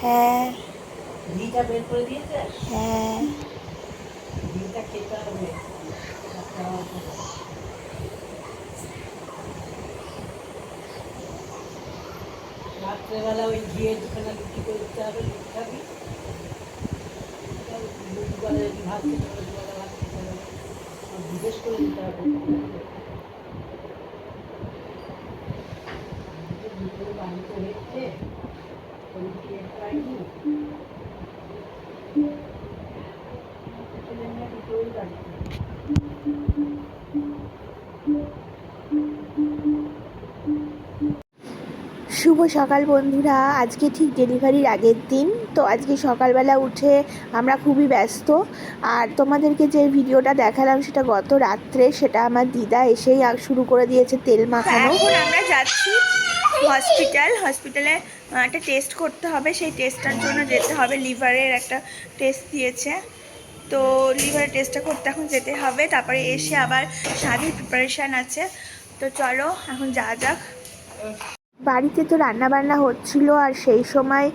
হ্যাঁ। ঘিটা বের করে দিয়েছে? হ্যাঁ। ঘিটা খেতে হবে। রাত্রেবেলা ওই ঘিয়ের দোকানে লুচি করে দিতে হবে লুচি খাবি ভাত খেতে হবে দুবেলা ভাত খেতে হবে আর জিজ্ঞেস করে দিতে হবে দুপুরে বাড়িতে হয়েছে কোনো খেয়ে পাইনি ছেলে মেয়ে দুটোই বাড়িতে শুভ সকাল বন্ধুরা। আজকে ঠিক ডেলিভারির আগের দিন। তো আজকে সকালবেলা উঠে আমরা খুবই ব্যস্ত। আর তোমাদেরকে যে ভিডিওটা দেখালাম সেটা গত রাত্রে, সেটা আমার দিদা এসেই শুরু করে দিয়েছে তেল মাখানো। আমরা যাচ্ছি হসপিটাল হসপিটালে একটা টেস্ট করতে হবে। সেই টেস্টটার জন্য যেতে হবে। লিভারের একটা টেস্ট দিয়েছে। তো লিভারের টেস্টটা করতে এখন যেতে হবে। তারপরে এসে আবার শাদির প্রিপারেশান আছে। তো চলো, এখন যা যাক। বাড়িতে তো রান্না বান্না হচ্ছিল আর সেই সময়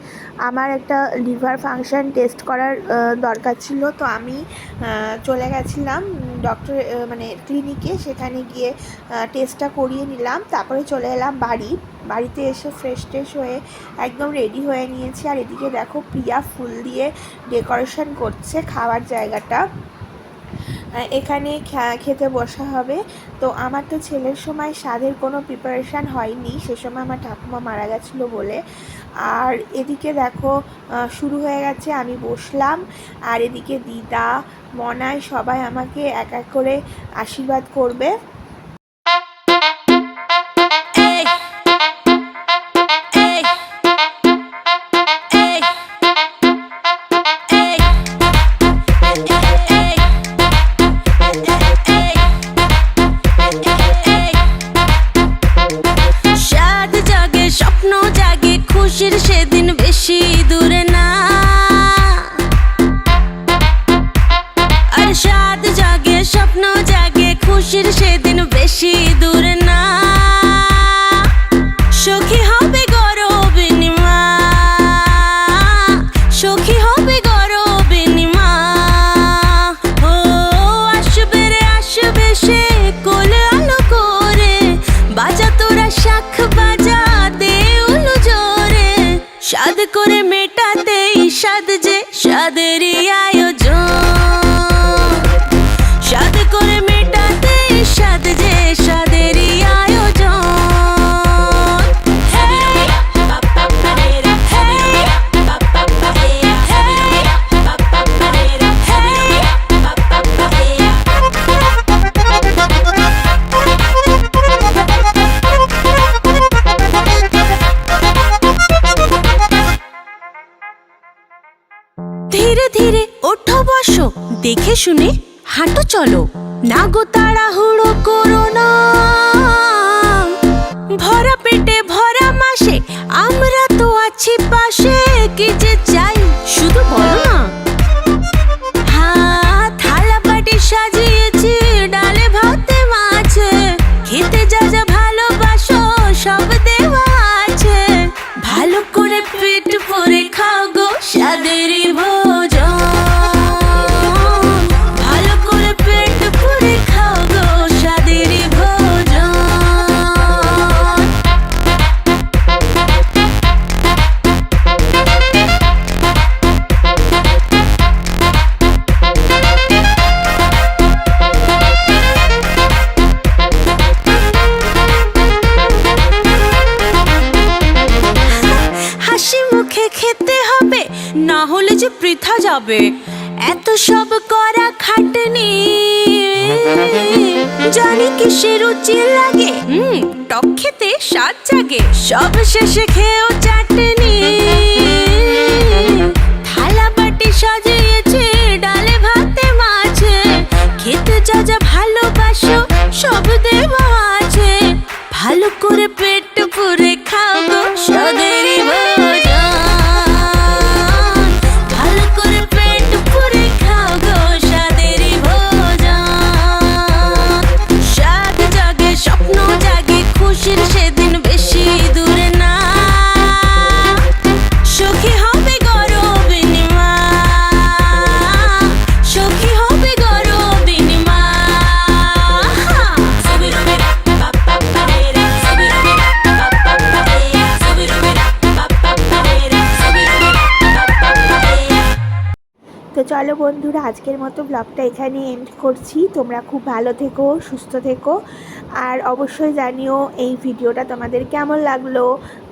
আমার একটা লিভার ফাংশন টেস্ট করার দরকার ছিল। তো আমি চলে গেছিলাম ডক্টর মানে ক্লিনিকে। সেখানে গিয়ে টেস্টটা করিয়ে নিলাম। তারপরে চলে এলাম বাড়ি। বাড়িতে এসে ফ্রেশ ট্রেশ হয়ে একদম রেডি হয়ে নিয়েছি। আর এদিকে দেখো প্রিয়া ফুল দিয়ে ডেকোরেশন করছে খাওয়ার জায়গাটা। এখানে খেতে বসা হবে। তো আমার তো ছেলের সময় স্বাদের কোনো প্রিপারেশান হয়নি। সে সময় আমার ঠাকুমা মারা গেছিল বলে। আর এদিকে দেখো শুরু হয়ে গেছে, আমি বসলাম। আর এদিকে দিদা মনায় সবাই আমাকে এক এক করে আশীর্বাদ করবে। স্বপ্ন জাগে খুশির সেদিন বেশি দূরে না। সখী ধীরে ধীরে ওঠো বসো দেখে শুনে হাঁটো চলো। না গো তাড়াহুড়ো করো না। যাবে? এত সব করা খাটনি। জানি কিসে রুচি লাগে। হুম, টক খেতে স্বাদ জাগে। সব শেষে খেয়েও চাটনি। থালা বাটি সাজিয়েছে, ডালে ভাতে মাছে। খেতে যা যা ভালোবাসো, সব দেওয়া আছে। ভালো করে পেট পুরে খাও চলো বন্ধুরা, আজকের মতো ব্লগটা এখানে এন্ড করছি। তোমরা খুব ভালো থেকো, সুস্থ থেকো। আর অবশ্যই জানিও এই ভিডিওটা তোমাদের কেমন লাগল।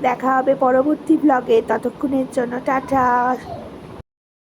দেখা হবে পরবর্তী ব্লগে ততক্ষণের জন্য টাটা।